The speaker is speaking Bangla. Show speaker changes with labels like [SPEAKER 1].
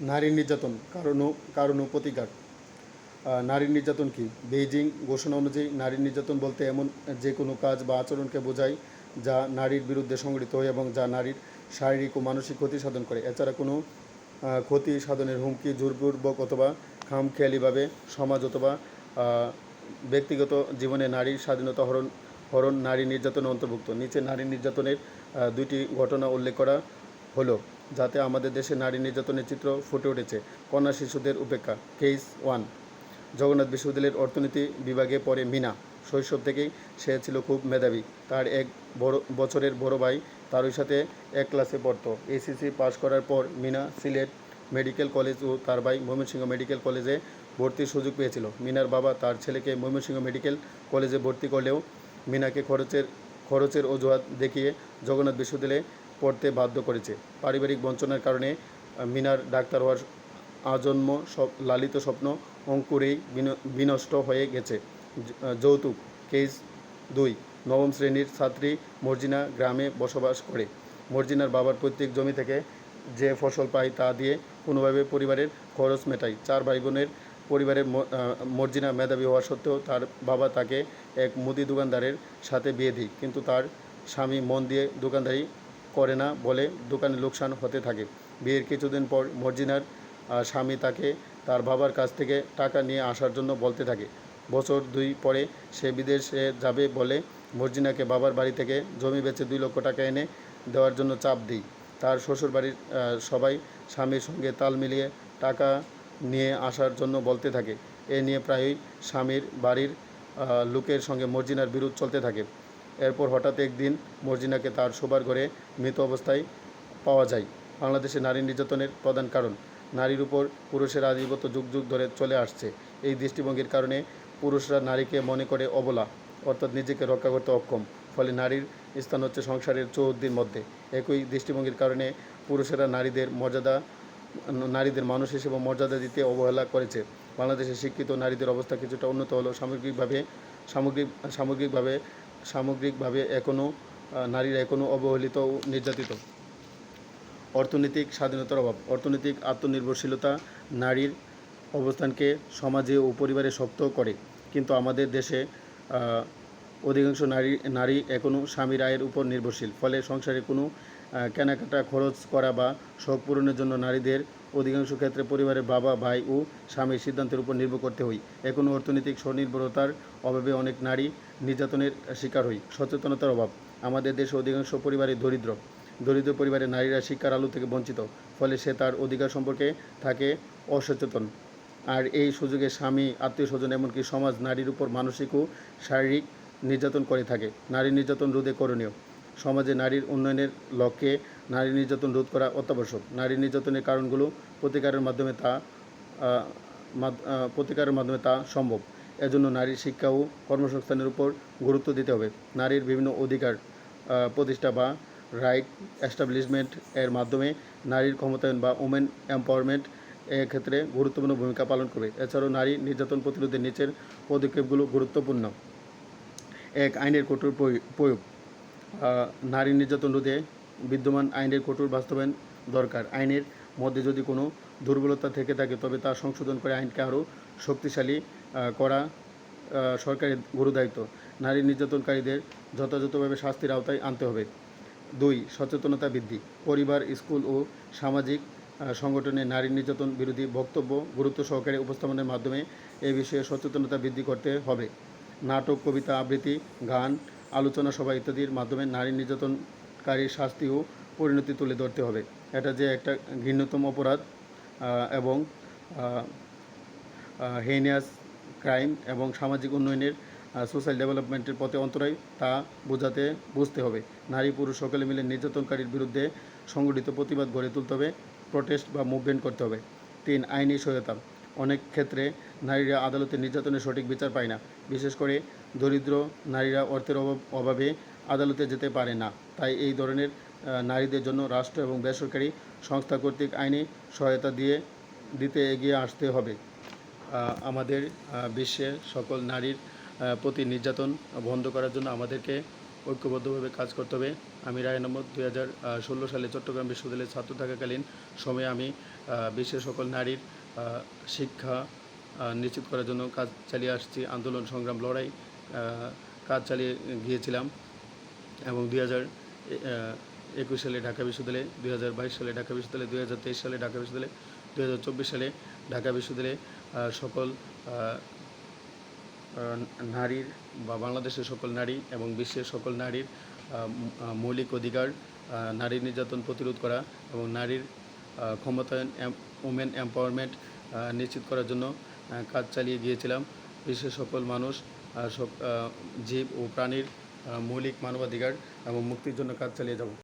[SPEAKER 1] নারী নির্যাতন কারণ কারণ প্রতিকার নারী নির্যাতন কি? বেইজিং ঘোষণা অনুযায়ী নারী নির্যাতন বলতে এমন যে কোনো কাজ বা আচরণকে বোঝায় যা নারীর বিরুদ্ধে সংগঠিত হয় এবং যা নারীর শারীরিক ও মানসিক ক্ষতি সাধন করে। এছাড়া কোনো ক্ষতি সাধনের হুমকি, জোরপূর্বক অথবা খামখেয়ালিভাবে সমাজ অথবা ব্যক্তিগত জীবনে নারীর স্বাধীনতা হরণ হরণ, নারী নির্যাতনের অন্তর্ভুক্ত। নিচে নারী নির্যাতনের দুইটি ঘটনা উল্লেখ করা হলো। যাতে আমাদের দেশে নারী নির্যাতনের চিত্র ফুটে উঠেছে। কন্যা শিশুদের উপেক্ষা। Case one. জগন্নাথ বিশ্ববিদ্যালয়ের অর্থনীতি বিভাগে পড়ে মিনা। শৈশব থেকেই সে ছিল খুব মেধাবী। তার এক বড়, বছরের বড় ভাই তারই সাথে এক ক্লাসে পড়তো। এসিসি পাশ করার পর মিনা সিলেট মেডিকেল কলেজ ও তার ভাই ময়মনসিংহ মেডিকেল কলেজে ভর্তির সুযোগ পেয়েছিল। মিনার বাবা তার ছেলেকে ময়মনসিংহ মেডিকেল কলেজে ভর্তি করলেও মিনাকে খরচের খরচের অজুহাত দেখিয়ে জগন্নাথ বিশ্ববিদ্যালয়ে পড়তে বাধ্য করেছে। পারিবারিক বঞ্চনার কারণে মিনার ডাক্তার হওয়ার আজন্ম সব লালিত স্বপ্ন অঙ্কুরেই বিন- বিনষ্ট হয়ে গেছে। যৌতুক, কেস দুই, নবম শ্রেণির ছাত্রী মর্জিনা গ্রামে বসবাস করে। মর্জিনার বাবার প্রত্যেক জমি থেকে যে ফসল পায় তা দিয়ে কোনোভাবে পরিবারের খরচ মেটায়। চার ভাই বোনের পরিবারের মর্জিনা মেধাবী হওয়া সত্ত্বেও তার বাবা তাকে এক মুদি দোকানদারের সাথে বিয়ে দিই কিন্তু তার স্বামী মন দিয়ে দোকানদারি করে না বলে দোকানে লোকসান হতে থাকে। বিয়ের কিছুদিন পর মর্জিনার স্বামী তাকে তার বাবার কাছ থেকে টাকা নিয়ে আসার জন্য বলতে থাকে। বছর দুই পরে সে বিদেশে যাবে বলে মর্জিনাকে বাবার বাড়ি থেকে জমি বেচে দুই লক্ষ টাকা এনে দেওয়ার জন্য চাপ দিই। তার শ্বশুরবাড়ির আহ, সবাই স্বামীর সঙ্গে তাল মিলিয়ে টাকা নিয়ে আসার জন্য বলতে থাকে। এ নিয়ে প্রায়ই স্বামীর বাড়ির লোকের সঙ্গে মর্জিনার বিরোধ চলতে থাকে। এরপর হঠাৎ একদিন মর্জিনাকে তার শোবার ঘরে মৃত অবস্থায় পাওয়া যায়। বাংলাদেশে নারী নির্যাতনের প্রধান কারণ, নারীর উপর পুরুষের আধিপত্য যুগ যুগ ধরে চলে আসছে। এই দৃষ্টিভঙ্গির কারণে পুরুষরা নারীকে মনে করে অবলা, অর্থাৎ নিজেকে রক্ষা করতে অক্ষম। ফলে নারীর স্থান হচ্ছে সংসারের চৌহদ্দির মধ্যে। একই দৃষ্টিভঙ্গির কারণে পুরুষেরা নারীদের মর্যাদা, নারীদের মানুষ হিসেবে মর্যাদা দিতে অবহেলা করেছে। বাংলাদেশে শিক্ষিত নারীদের অবস্থা কিছুটা উন্নত হলেও সামগ্রিকভাবে, সামগ্রিক, সামগ্রিকভাবে সামগ্রিকভাবে এখনও নারীরা এখনও অবহেলিত ও নির্যাতিত। অর্থনৈতিক স্বাধীনতার অভাব, অর্থনৈতিক আত্মনির্ভরশীলতা নারীর অবস্থানকে সমাজে ও পরিবারে শক্ত করে। কিন্তু আমাদের দেশে অধিকাংশ নারী নারী এখনও স্বামীর আয়ের উপর নির্ভরশীল। ফলে সংসারে কোনো কেনাকাটা খরচ করা বা শখ পূরণের জন্য নারীদের অধিকাংশ ক্ষেত্রে পরিবারের বাবা, ভাই ও স্বামীর সিদ্ধান্তের উপর নির্ভর করতে হয়। এখনও অর্থনৈতিক স্বনির্ভরতার অভাবে অনেক নারী নির্যাতনের শিকার হই সচেতনতার অভাব। আমাদের দেশে অধিকাংশ পরিবারে দরিদ্র। দরিদ্র পরিবারের নারীরা শিক্ষার আলো থেকে বঞ্চিত। ফলে সে তার অধিকার সম্পর্কে থাকে অসচেতন। আর এই সুযোগে স্বামী, আত্মীয় স্বজন, এমনকি সমাজ, নারীর উপর মানসিক ও শারীরিক নির্যাতন করে থাকে। নারী নির্যাতন রোধে করণীয়। সমাজে নারীর উন্নয়নের লক্ষ্যে নারী নির্যাতন রোধ করা অত্যাবশ্যক। নারী নির্যাতনের কারণগুলো প্রতিকারের মাধ্যমে তা প্রতিকারের মাধ্যমে তা সম্ভব। এজন্য নারীর শিক্ষা ও কর্মসংস্থানের উপর গুরুত্ব দিতে হবে। নারীর বিভিন্ন অধিকার প্রতিষ্ঠা বা রাইট এস্টাবলিশমেন্ট এর মাধ্যমে নারীর ক্ষমতায়ন বা উমেন এম্পাওয়ারমেন্ট ক্ষেত্রে গুরুত্বপূর্ণ ভূমিকা পালন করবে। এছাড়াও নারী নির্যাতন প্রতিরোধের নিচের পদক্ষেপগুলো গুরুত্বপূর্ণ। এক আইনের কঠোর প্রয়োগ- নারী নির্যাতন রোধে বিদ্যমান আইনের কঠোর বাস্তবায়ন দরকার। আইনের মধ্যে যদি কোনো দুর্বলতা থেকে থাকে, তবে তা সংশোধন করে আইনকে আরও শক্তিশালী করা সরকারের গুরুদায়িত্ব। নারী নির্যাতনকারীদের যথাযথভাবে শাস্তির আওতায় আনতে হবে। দুই, সচেতনতা বৃদ্ধি। পরিবার, স্কুল ও সামাজিক সংগঠনে নারী নির্যাতন বিরোধী বক্তব্য গুরুত্ব সহকারে উপস্থাপনের মাধ্যমে এ বিষয়ে সচেতনতা বৃদ্ধি করতে হবে। নাটক, কবিতা, আবৃত্তি, গান, আলোচনা সভা ইত্যাদির মাধ্যমে নারী নির্যাতনকারীর শাস্তি ও পরিণতি তুলে ধরতে হবে। এটা যে একটা ঘৃণ্যতম অপরাধ এবং হেনিয়াস ক্রাইম এবং সামাজিক উন্নয়নের সোশ্যাল ডেভেলপমেন্টের পথে অন্তরায় তা বোঝাতে বুঝতে হবে। নারী পুরুষ সকলে মিলে নির্যাতনকারীর বিরুদ্ধে সংগঠিত প্রতিবাদ গড়ে তুলতে হবে প্রটেস্ট বা মুভমেন্ট করতে হবে। তিন, আইনি সহায়তা। অনেক ক্ষেত্রে নারীরা আদালতে নির্যাতনের সঠিক বিচার পায় না। বিশেষ করে দরিদ্র নারীরা অর্থের অভাব আদালতে যেতে পারে না। তাই এই ধরনের নারীদের জন্য রাষ্ট্র এবং বেসরকারি সংস্থা কর্তৃক আইনি সহায়তা দিয়ে, দিতে এগিয়ে আসতে হবে। আমাদের বিশ্বে সকল নারীর প্রতি নির্যাতন বন্ধ করার জন্য আমাদেরকে ঐক্যবদ্ধভাবে কাজ করতে হবে। আমি রায় নম্বর দুই হাজার ষোলো সালে চট্টগ্রাম বিশ্ববিদ্যালয়ের ছাত্র থাকাকালীন সময়ে আমি বিশ্বের সকল নারীর শিক্ষা নিশ্চিত করার জন্য কাজ চালিয়ে আসছি। আন্দোলন, সংগ্রাম, লড়াই কাজ চালিয়ে গিয়েছিলাম। এবং দুই হাজার একুশ সালে ঢাকা বিশ্ববিদ্যালয়ে দুই হাজার বাইশ সালে ঢাকা বিশ্ববিদ্যালয়ে দুই হাজার তেইশ সালে ঢাকা বিশ্ববিদ্যালয়ে দুই হাজার চব্বিশ সালে ঢাকা বিশ্ববিদ্যালয়ে সকল নারীর বা বাংলাদেশের সকল নারী এবং বিশ্বের সকল নারীর মৌলিক অধিকার নারী নির্যাতন প্রতিরোধ করা এবং নারীর ক্ষমতায়ন ওমেন এম্পাওয়ারমেন্ট নিশ্চিত করার জন্য কাজ চালিয়ে গিয়েছিলাম। বিশ্বের সকল মানুষ জীব ও প্রাণীর মৌলিক মানবাধিকার এবং মুক্তির জন্য কাজ চালিয়ে যাব।